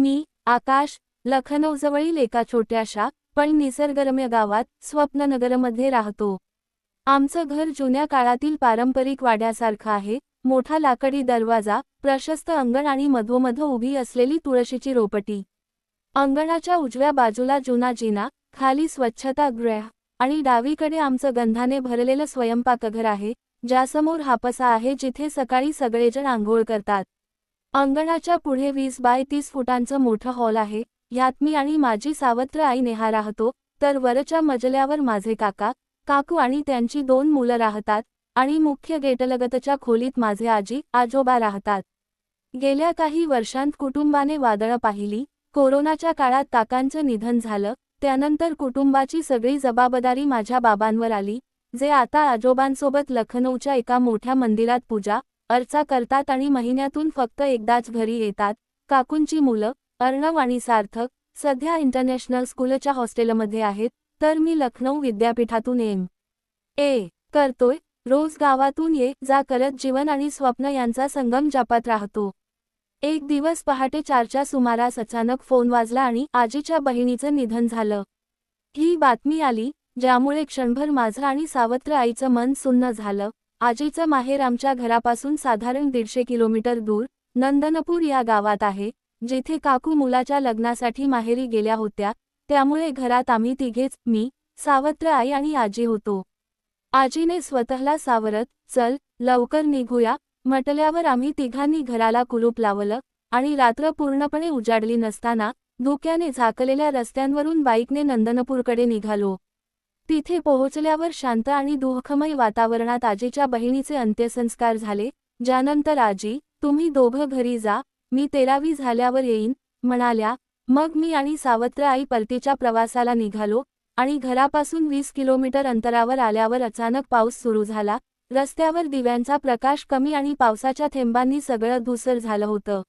मी आकाश लखनौजवळील एका छोट्याशा पण निसर्गरम्य गावात स्वप्ननगरमध्ये राहतो. आमचं घर जुन्या काळातील पारंपरिक वाड्यासारखं आहे मोठा लाकडी दरवाजा प्रशस्त अंगण आणि मधोमध उभी असलेली तुळशीची रोपटी. अंगणाच्या उजव्या बाजूला जुना जिना खाली स्वच्छता गृह आणि डावीकडे आमचं गंधाने भरलेलं स्वयंपाकघर आहे ज्यासमोर हापसा आहे जिथे सकाळी सगळेजण आंघोळ करतात. अंगणाच्या पुढे वीस बाय तीस फुटांचं मोठं हॉल आहे. ह्यात मी आणि माझी सावत्र आई नेहा राहतो. तर वरच्या मजल्यावर माझे काका काकू आणि त्यांची दोन मुलं राहतात आणि मुख्य गेटलगतच्या खोलीत माझे आजी आजोबा राहतात. गेल्या काही वर्षांत कुटुंबाने वादळं पाहिली. कोरोनाच्या काळात काकांचं निधन झालं. त्यानंतर कुटुंबाची सगळी जबाबदारी माझ्या बाबांवर आली. जे आता आजोबांसोबत लखनौच्या एका मोठ्या मंदिरात पूजा अर्चा करतात आणि महिन्यातून फक्त एकदाच घरी येतात. काकूंची मुलं अर्णव आणि सार्थक सध्या इंटरनॅशनल स्कूलच्या हॉस्टेलमध्ये आहेत तर मी लखनौ विद्यापीठातून एम ए करतोय. रोज गावातून ये जा करत जीवन आणि स्वप्न यांचा संगम जपात राहतो. एक दिवस पहाटे चारच्या सुमारास अचानक फोन वाजला आणि आजीच्या बहिणीचं निधन झालं. ही बातमी आली ज्यामुळे क्षणभर माझं आणि सावत्र आईचं मन सुन्न झालं. आजीचं माहेर आमच्या घरापासून साधारण दीडशे किलोमीटर दूर नंदनपूर या गावात आहे जिथे काकू मुलाच्या लग्नासाठी माहेरी गेल्या होत्या त्यामुळे घरात आम्ही तिघेच मी सावत्र आई आणि आजी होतो. आजीने स्वतःला सावरत चल लवकर निघूया म्हटल्यावर आम्ही तिघांनी घराला कुलूप लावलं आणि रात्र पूर्णपणे उजाडली नसताना धुक्याने झाकलेल्या रस्त्यांवरून बाईकने नंदनपूरकडे निघालो. तिथे पोहोचल्यावर शांत आणि दुःखमय वातावरणात आजीच्या बहिणीचे अंत्यसंस्कार झाले ज्यानंतर आजी तुम्ही दोघं घरी जा मी तेरावी झाल्यावर येईन म्हणाल्या. मग मी आणि सावत्र आई परतीच्या प्रवासाला निघालो आणि घरापासून वीस किलोमीटर अंतरावर आल्यावर अचानक पाऊस सुरू झाला. रस्त्यावर दिव्यांचा प्रकाश कमी आणि पावसाच्या थेंबांनी सगळं धुसर झालं होतं.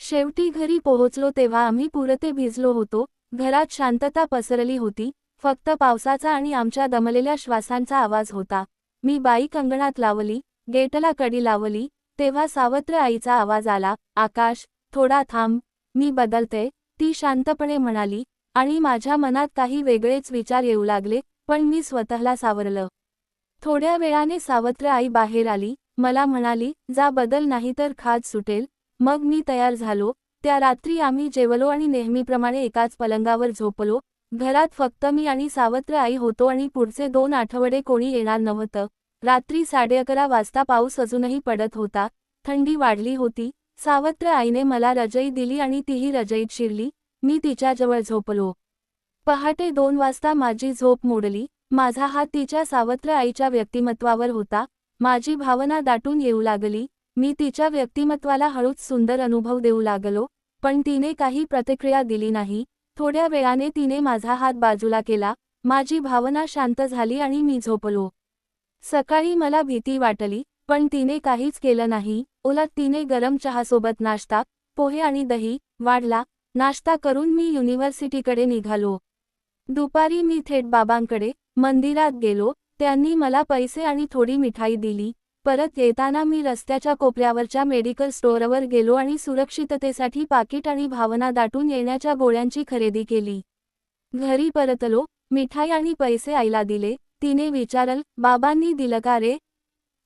शेवटी घरी पोहोचलो तेव्हा आम्ही पुरते भिजलो होतो. घरात शांतता पसरली होती. फक्त पावसाचा आणि आमच्या दमलेल्या श्वासांचा आवाज होता. मी बाईक अंगणात लावली गेटला कडी लावली तेव्हा सावत्र आईचा आवाज आला आकाश थोडा थांब मी बदलते ती शांतपणे म्हणाली आणि माझ्या मनात काही वेगळेच विचार येऊ लागले पण मी स्वतःला सावरलं. थोड्या वेळाने सावत्र आई बाहेर आली मला म्हणाली जा बदल नाही तर खाज सुटेल. मग मी तयार झालो त्या रात्री आम्ही जेवलो आणि नेहमीप्रमाणे एकाच पलंगावर झोपलो घरात फक्त मी आणि सावत्र आई होतो आणि पुढचे दोन आठवडे कोणी येणार नव्हतं. रात्री साडे अकरा वाजता पाऊस अजूनही पडत होता. थंडी वाढली होती. सावत्र आईने मला रजई दिली आणि तीही रजईत शिरली. मी तिच्याजवळ झोपलो. पहाटे दोन वाजता माझी झोप मोडली. माझा हात तिच्या सावत्र आईच्या व्यक्तिमत्वावर होता. माझी भावना दाटून येऊ लागली. मी तिच्या व्यक्तिमत्वाला हळूच सुंदर अनुभव देऊ लागलो. पण तिने काही प्रतिक्रिया दिली नाही. थोड्या वेळाने तिने माझा हात बाजूला केला माझी भावना शांत झाली आणि मी झोपलो. सकाळी मला भीती वाटली पण तिने काहीच केलं नाही उलट तिने गरम चहासोबत नाश्ता पोहे आणि दही वाढला नाश्ता करून मी युनिव्हर्सिटीकडे निघालो. दुपारी मी थेट बाबांकडे मंदिरात गेलो त्यांनी मला पैसे आणि थोडी मिठाई दिली परत येताना मी रस्त्याच्या कोपऱ्यावरच्या मेडिकल स्टोअरवर गेलो आणि सुरक्षिततेसाठी पाकिट आणि भावना दाटून येण्याच्या गोळ्यांची खरेदी केली. घरी परतलो मिठाई आणि पैसे आईला दिले तिने विचारल बाबांनी दिलं का रे?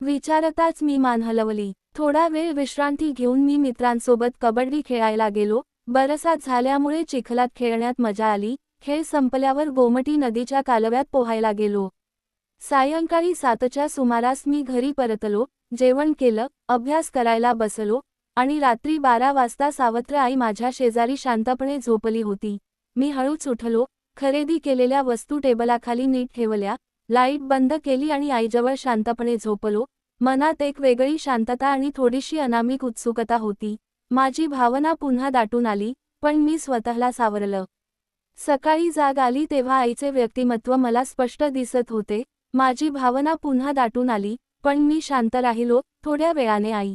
विचारताच मी मान हलवली. थोडा वेळ विश्रांती घेऊन मी मित्रांसोबत कबड्डी खेळायला गेलो. बरसात झाल्यामुळे चिखलात खेळण्यात मजा आली. खेळ संपल्यावर गोमटी नदीच्या कालव्यात पोहायला गेलो. सायंकाळी सातच्या सुमारास मी घरी परतलो जेवण केलं अभ्यास करायला बसलो आणि रात्री बारा वाजता सावत्र आई माझ्या शेजारी शांतपणे झोपली होती. मी हळूच उठलो खरेदी केलेल्या वस्तू टेबलाखाली नीट ठेवल्या लाइट बंद केली आणि आईजवळ शांतपणे झोपलो. मनात एक वेगळी शांतता आणि थोडीशी अनामिक उत्सुकता होती. माझी भावना पुन्हा दाटून आली पण मी स्वतःला सावरलं. सकाळी जाग आली तेव्हा आईचे व्यक्तिमत्व मला स्पष्ट दिसत होते माझी भावना पुन्हा दाटून आली पण मी शांत राहिलो थोड्या वेळाने आई.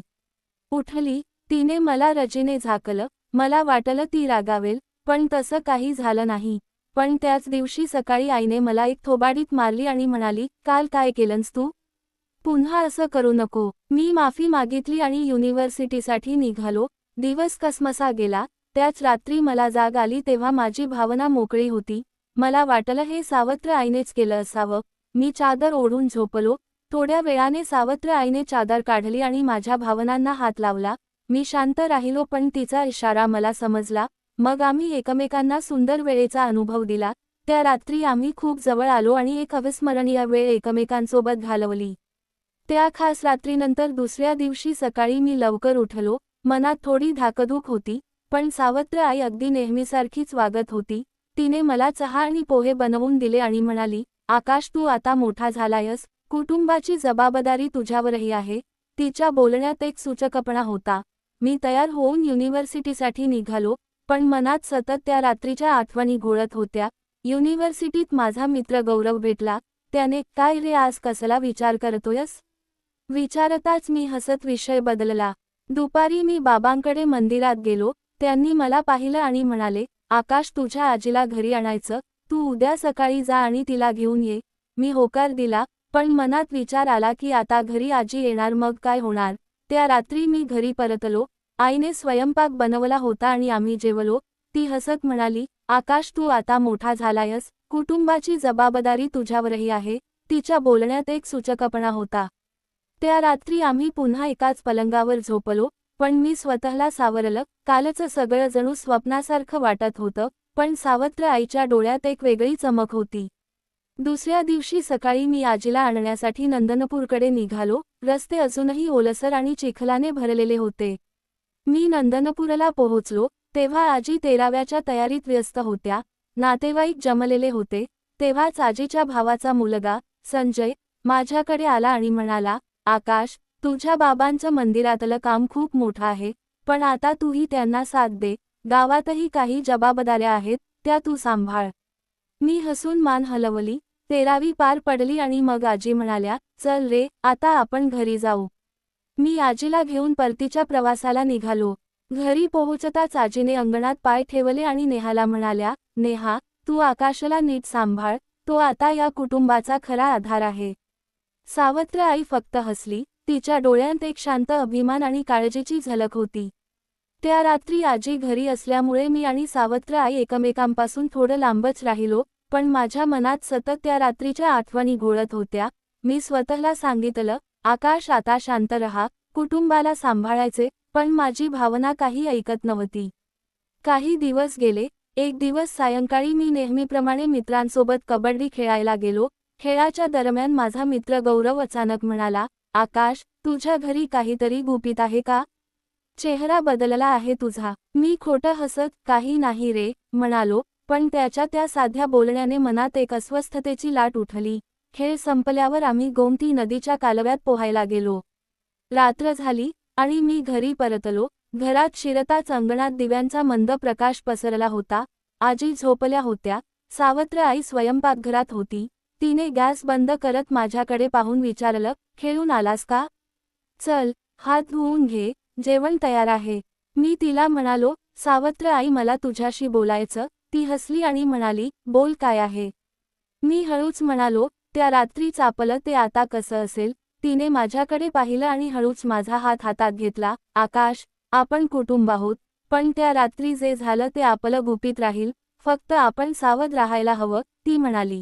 उठली तिने मला रजेने झाकलं मला वाटलं ती रागावेल पण तसं काही झालं नाही. पण त्याच दिवशी सकाळी आईने मला एक थोबाडीत मारली आणि म्हणाली काल काय केलंस तू? पुन्हा असं करू नको. मी माफी मागितली आणि युनिव्हर्सिटीसाठी निघालो. दिवस कसमसा गेला. त्याच रात्री मला जाग आली तेव्हा माझी भावना मोकळी होती. मला वाटलं हे सावत्र आईनेच केलं असावं. मी चादर ओढून झोपलो. थोड्या वेळाने सावत्र आईने चादर काढली आणि माझ्या भावनांना हात लावला. मी शांत राहिलो पण तिचा इशारा मला समजला. मग आम्ही एकमेकांना सुंदर वेळेचा अनुभव दिला. त्या रात्री आम्ही खूप जवळ आलो आणि एक अविस्मरणीय वेळ एकमेकांसोबत घालवली. त्या खास रात्रीनंतर दुसऱ्या दिवशी सकाळी मी लवकर उठलो. मनात थोडी धाकधूक होती पण सावत्र आई अगदी नेहमीसारखीच वागत होती. तिने मला चहा आणि पोहे बनवून दिले आणि म्हणाली आकाश तू आता मोठा झालायस. कुटुंबाची जबाबदारी तुझ्यावरही आहे. तिच्या बोलण्यात एक सूचकपणा होता. मी तयार होऊन युनिव्हर्सिटीसाठी निघालो पण मनात सतत त्या रात्रीच्या आठवणी घोळत होत्या. युनिव्हर्सिटीत माझा मित्र गौरव भेटला. त्याने काय रे आज कसला विचार करतोयस? विचारताच मी हसत विषय बदलला. दुपारी मी बाबांकडे मंदिरात गेलो. त्यांनी मला पाहिलं आणि म्हणाले आकाश तुझ्या आजीला घरी आणायचं. तू उद्या सकाळी जा आणि तिला घेऊन ये. मी होकार दिला पण मनात विचार आला की आता घरी आजी येणार मग काय होणार? त्या रात्री मी घरी परतलो. आईने स्वयंपाक बनवला होता आणि आम्ही जेवलो. ती हसत म्हणाली आकाश तू आता मोठा झालायस. कुटुंबाची जबाबदारी तुझ्यावरही आहे. तिच्या बोलण्यात एक सूचकपणा होता. त्या रात्री आम्ही पुन्हा एकाच पलंगावर झोपलो पण मी स्वतःला सावरलं. कालचं सगळं जणू स्वप्नासारखं वाटत होतं. पण सावत्र आईच्या डोळ्यात एक वेगळी चमक होती. दुसऱ्या दिवशी सकाळी मी आजीला आणण्यासाठी नंदनपूरकडे निघालो. रस्ते अजूनही ओलसर आणि चिखलाने भरलेले होते. मी नंदनपूरला पोहोचलो. तेव्हा आजी तेराव्याच्या तयारीत व्यस्त होत्या. नातेवाईक जमलेले होते. तेव्हाच आजीच्या भावाचा मुलगा संजय माझ्याकडे आला आणि म्हणाला आकाश तुझ्या बाबांचं मंदिरातलं काम खूप मोठं आहे. पण आता तूही त्यांना साथ दे. गावातही काही जबाबदाऱ्या आहेत त्या तू सांभाळ. मी हसून मान हलवली तेरावी पार पडली आणि मग आजी म्हणाल्या चल रे आता आपण घरी जाऊ. मी आजीला घेऊन परतीच्या प्रवासाला निघालो. घरी पोहोचताच आजीने अंगणात पाय ठेवले आणि नेहाला म्हणाल्या नेहा तू आकाशाला नीट सांभाळ तो आता या कुटुंबाचा खरा आधार आहे. सावत्र आई फक्त हसली तिच्या डोळ्यांत एक शांत अभिमान आणि काळजीची झलक होती. त्या रात्री आजी घरी असल्यामुळे मी आणि सावत्र आई एकमेकांपासून थोडं लांबच राहिलो पण माझ्या मनात सतत त्या रात्रीच्या आठवणी घोळत होत्या. मी स्वतःला सांगितलं आकाश आता शांत रहा कुटुंबाला सांभाळायचे पण माझी भावना काही ऐकत नव्हती. काही दिवस गेले एक दिवस सायंकाळी मी नेहमीप्रमाणे मित्रांसोबत कबड्डी खेळायला गेलो. खेळाच्या दरम्यान माझा मित्र गौरव अचानक म्हणाला आकाश तुझ्या घरी काहीतरी गुपित आहे का? चेहरा बदलला आहे तुझा. मी खोटं हसत काही नाही रे म्हणालो पण त्याच्या त्या साध्या बोलण्याने मनात एक अस्वस्थतेची लाट उठली. खेळ संपल्यावर आम्ही गोमती नदीच्या कालव्यात पोहायला गेलो. रात्र झाली आणि मी घरी परतलो. घरात शिरताच अंगणात दिव्यांचा मंद प्रकाश पसरला होता. आजी झोपल्या होत्या. सावत्र आई स्वयंपाकघरात होती. तिने गॅस बंद करत माझ्याकडे पाहून विचारलं खेळून आलास का? चल हात धुवून घे. जेवण तयार आहे. मी तिला म्हणालो सावत्र आई मला तुझ्याशी बोलायचं. ती हसली आणि म्हणाली बोल काय आहे? मी हळूच म्हणालो त्या रात्री चापलं ते आता कसं असेल? तिने माझ्याकडे पाहिलं आणि हळूच माझा हात हातात घेतला. आकाश आपण कुटुंब आहोत पण त्या रात्री जे झालं ते आपलं गुपित राहील. फक्त आपण सावध राहायला हवं ती म्हणाली.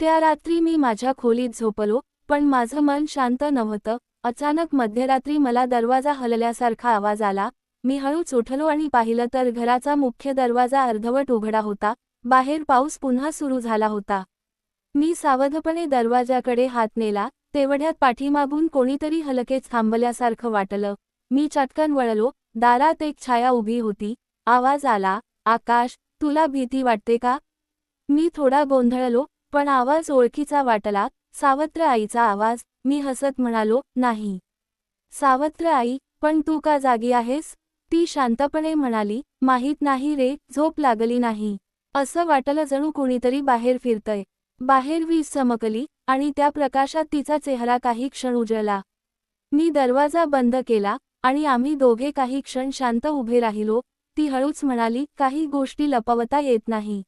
त्या रात्री मी माझ्या खोलीत झोपलो पण माझं मन शांत नव्हतं. अचानक मध्यरात्री मला दरवाजा हलल्यासारखा आवाज आला. मी हळूच उठलो आणि पाहिलं तर घराचा मुख्य दरवाजा अर्धवट उघडा होता. बाहेर पाऊस पुन्हा सुरू झाला होता. मी सावधपणे दरवाजाकडे हात नेला. तेवढ्यात पाठीमागून कोणीतरी हलकेच थांबल्यासारखं वाटलं. मी चटकन वळलो. दारात एक छाया उभी होती. आवाज आला आकाश तुला भीती वाटते का? मी थोडा गोंधळलो पण आवाज ओळखीचा वाटला. सावत्र आईचा आवाज मी हसत म्हणालो नाही. सावत्र आई पण तू का जागी आहेस? ती शांतपणे म्हणाली माहीत नाही रे झोप लागली नाही. असं वाटलं जणू कुणीतरी बाहेर फिरतय. बाहेर वीज चमकली आणि त्या प्रकाशात तिचा चेहरा काही क्षण उजळला. मी दरवाजा बंद केला आणि आम्ही दोघे काही क्षण शांत उभे राहिलो. ती हळूच म्हणाली काही गोष्टी लपवता येत नाही.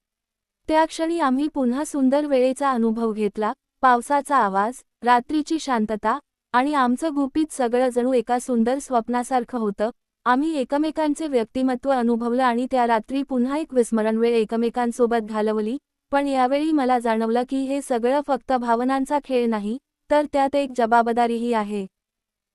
त्या क्षणी आम्ही पुन्हा सुंदर वेळेचा अनुभव घेतला. पावसाचा आवाज रात्रीची शांतता आणि आमचं गुपित सगळं जणू एका सुंदर स्वप्नासारखं होतं. आम्ही एकमेकांचे व्यक्तिमत्व अनुभवलं आणि त्या रात्री पुन्हा एक विस्मरण वेळ एकमेकांसोबत घालवली. पण यावेळी मला जाणवलं की हे सगळं फक्त भावनांचा खेळ नाही तर त्यात एक जबाबदारीही आहे.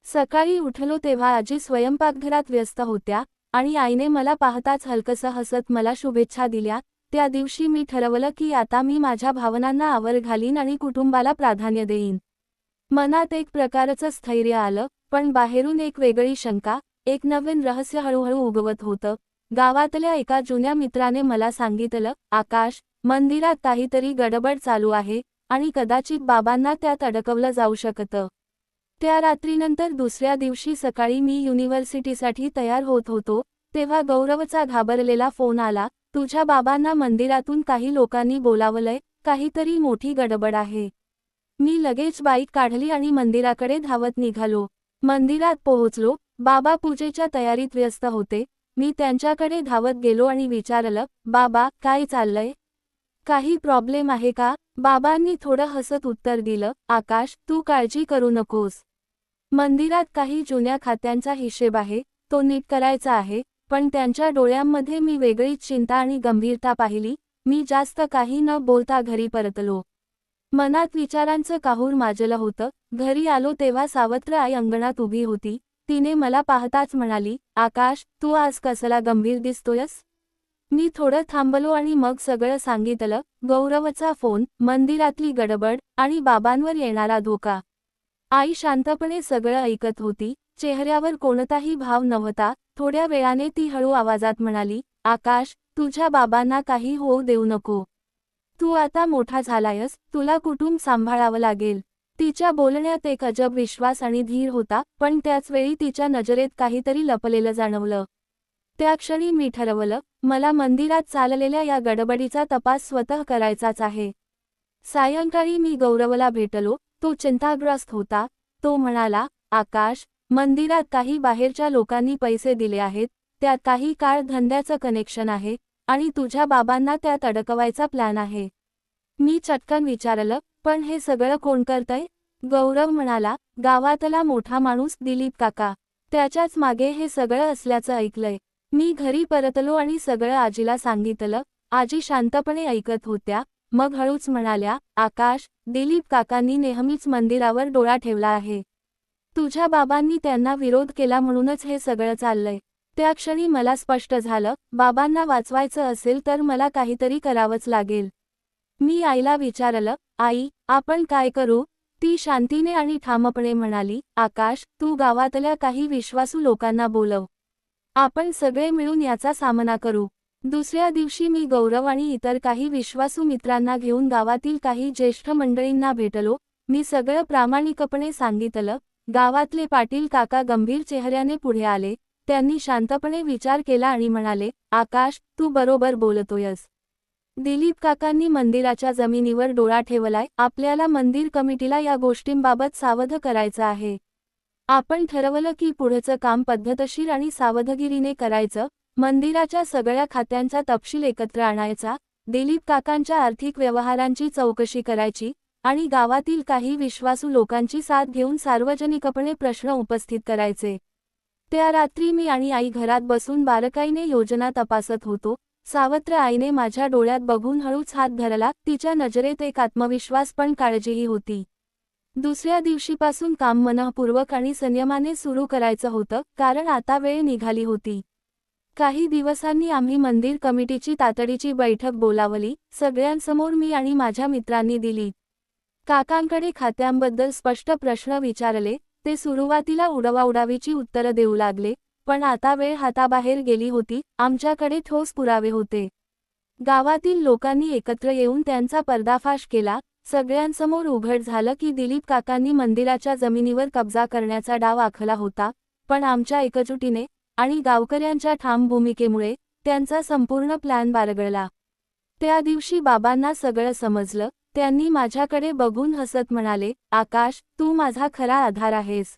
सकाळी उठलो तेव्हा आजी स्वयंपाकघरात व्यस्त होत्या आणि आईने मला पाहताच हलकसं हसत मला शुभेच्छा दिल्या. त्या दिवशी मी ठरवलं की आता मी माझ्या भावनांना आवर घालीन आणि कुटुंबाला प्राधान्य देईन. मनात एक प्रकारचं स्थैर्य आलं पण बाहेरून एक वेगळी शंका एक नवीन रहस्य हळूहळू उगवत होतं. गावातल्या एका जुन्या मित्राने मला सांगितलं आकाश मंदिरात काहीतरी गडबड चालू आहे आणि कदाचित बाबांना त्यात अडकवलं जाऊ शकतं. त्या रात्रीनंतर दुसऱ्या दिवशी सकाळी मी युनिव्हर्सिटीसाठी तयार होत होतो तेव्हा गौरवचा घाबरलेला फोन आला तुझ्या बाबांना मंदिरातून काही लोकांनी बोलावलंय काहीतरी मोठी गडबड आहे. मी लगेच बाईक काढली आणि मंदिराकडे धावत निघालो. मंदिरात पोहोचलो. बाबा पूजेच्या तयारीत व्यस्त होते. मी त्यांच्याकडे धावत गेलो आणि विचारलं बाबा काय चाललंय? काही प्रॉब्लेम आहे का? बाबांनी थोडं हसत उत्तर दिलं आकाश तू काळजी करू नकोस. मंदिरात काही जुन्या खात्यांचा हिशेब आहे. तो नीट करायचा आहे. पण त्यांच्या डोळ्यांमध्ये मी वेगळीच चिंता आणि गंभीरता पाहिली. मी जास्त काही न बोलता घरी परतलो. मनात विचारांचं काहूर माजलं होतं. घरी आलो तेव्हा सावत्र आई अंगणात उभी होती. तिने मला पाहताच म्हणाली आकाश तू आज कसला गंभीर दिसतोयस? मी थोडं थांबलो आणि मग सगळं सांगितलं. गौरवचा फोन मंदिरातली गडबड आणि बाबांवर येणारा धोका. आई शांतपणे सगळं ऐकत होती. चेहऱ्यावर कोणताही भाव नव्हता. थोड्या वेळाने ती हळू आवाजात म्हणाली आकाश तुझ्या बाबांना काही होऊ देऊ नको. तू आता मोठा झालायस तुला कुटुंब सांभाळावं लागेल. तिच्या बोलण्यात एक अजब विश्वास आणि धीर होता पण त्याचवेळी तिच्या नजरेत काहीतरी लपलेलं जाणवलं. त्या क्षणी मी ठरवलं मला मंदिरात चाललेल्या या गडबडीचा तपास स्वतः करायचाच आहे. सायंकाळी मी गौरवला भेटलो तो चिंताग्रस्त होता. तो म्हणाला आकाश मंदिरात काही बाहेरच्या लोकांनी पैसे दिले आहेत त्यात काही काळ धंद्याचं कनेक्शन आहे आणि तुझ्या बाबांना त्यात अडकवायचा प्लॅन आहे. मी चटकन विचारलं पण हे सगळं कोण करतंय? गौरव म्हणाला गावातला मोठा माणूस दिलीप काका. त्याच्याच मागे हे सगळं असल्याचं ऐकलंय. मी घरी परतलो आणि सगळं आजीला सांगितलं. आजी शांतपणे ऐकत होत्या. मग हळूच म्हणाल्या आकाश दिलीप काकांनी नेहमीच मंदिरावर डोळा ठेवला आहे. तुझ्या बाबांनी त्यांना विरोध केला म्हणूनच हे सगळं चाललंय. त्या क्षणी मला स्पष्ट झालं बाबांना वाचवायचं असेल तर मला काहीतरी करावंच लागेल. मी आईला विचारलं आई आपण काय करू? ती शांतीने आणि ठामपणे म्हणाली आकाश तू गावातल्या काही विश्वासू लोकांना बोलव. आपण सगळे मिळून याचा सामना करू. दुसऱ्या दिवशी मी गौरव आणि इतर काही विश्वासू मित्रांना घेऊन गावातील काही ज्येष्ठ मंडळींना भेटलो. मी सगळं प्रामाणिकपणे सांगितलं. गावातले पाटील काका गंभीर चेहऱ्याने पुढे आले. त्यांनी शांतपणे विचार केला आणि म्हणाले आकाश तू बरोबर बोलतोयस. दिलीप काकांनी मंदिराच्या जमिनीवर डोळा ठेवलाय आपल्याला मंदिर कमिटीला या गोष्टींबाबत सावध करायचं आहे. आपण ठरवलं की पुढचं काम पद्धतशीर आणि सावधगिरीने करायचं मंदिराच्या सगळ्या खात्यांचा तपशील एकत्र आणायचा दिलीप काकांच्या आर्थिक व्यवहारांची चौकशी करायची आणि गावातील काही विश्वासू लोकांची साथ घेऊन सार्वजनिकपणे प्रश्न उपस्थित करायचे. त्या रात्री मी आणि आई घरात बसून बारकाईने योजना तपासत होतो. सावत्र आईने माझ्या डोळ्यात बघून हळूच हात धरला. तिच्या नजरेत एक आत्मविश्वास पण काळजीही होती. दुसऱ्या दिवशीपासून काम मनःपूर्वक आणि संयमाने सुरू करायचं होतं कारण आता वेळ निघाली होती. काही दिवसांनी आम्ही मंदिर कमिटीची तातडीची बैठक बोलावली. सगळ्यांसमोर मी आणि माझ्या मित्रांनी दिली. काकांकडे खात्यांबद्दल स्पष्ट प्रश्न विचारले. ते सुरुवातीला उडवाउडावीची उत्तरं देऊ लागले पण आता वेळ हाताबाहेर गेली होती आमच्याकडे ठोस पुरावे होते. गावातील लोकांनी एकत्र येऊन त्यांचा पर्दाफाश केला सगळ्यांसमोर उघड झालं की दिलीप काकांनी मंदिराच्या जमिनीवर कब्जा करण्याचा डाव आखला होता पण आमच्या एकजुटीने आणि गावकऱ्यांच्या ठाम भूमिकेमुळे त्यांचा संपूर्ण प्लॅन बारगळला. त्या दिवशी बाबांना सगळं समजलं त्यांनी माझ्याकडे बघून हसत म्हणाले आकाश तू माझा खरा आधार आहेस.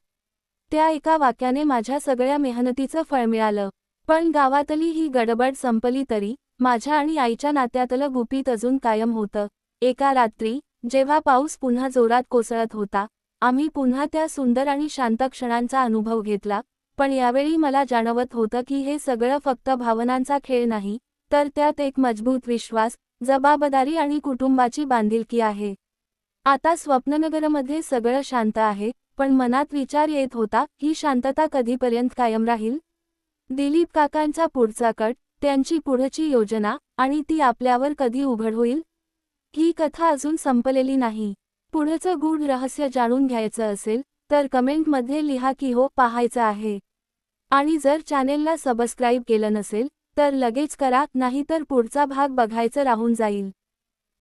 त्या एका वाक्याने माझ्या सगळ्या मेहनतीचं फळ मिळालं. पण गावातली ही गडबड संपली तरी माझ्या आणि आईच्या नात्यातलं गुपित अजून कायम होतं. एका रात्री जेव्हा पाऊस पुन्हा जोरात कोसळत होता आम्ही पुन्हा त्या सुंदर आणि शांत क्षणांचा अनुभव घेतला पण यावेळी मला जाणवत होतं की हे सगळं फक्त भावनांचा खेळ नाही तर त्यात एक मजबूत विश्वास जबाबदारी आणि कुटुंबाची बांधिलकी आहे. आता स्वप्ननगरमध्ये सगळं शांत आहे पण मनात विचार येत होता ही शांतता कधीपर्यंत कायम राहील? दिलीप काकांचा पुढचा कट त्यांची पुढची योजना आणि ती आपल्यावर कधी उघड होईल? ही कथा अजून संपलेली नाही. पुढचं गूढ रहस्य जाणून घ्यायचं असेल तर कमेंटमध्ये लिहा की हो पाहायचं आहे. आणि जर चॅनेलला सबस्क्राईब केलं नसेल तर लगेच करा नाहीतर पुढचा भाग बघायचं राहून जाईल.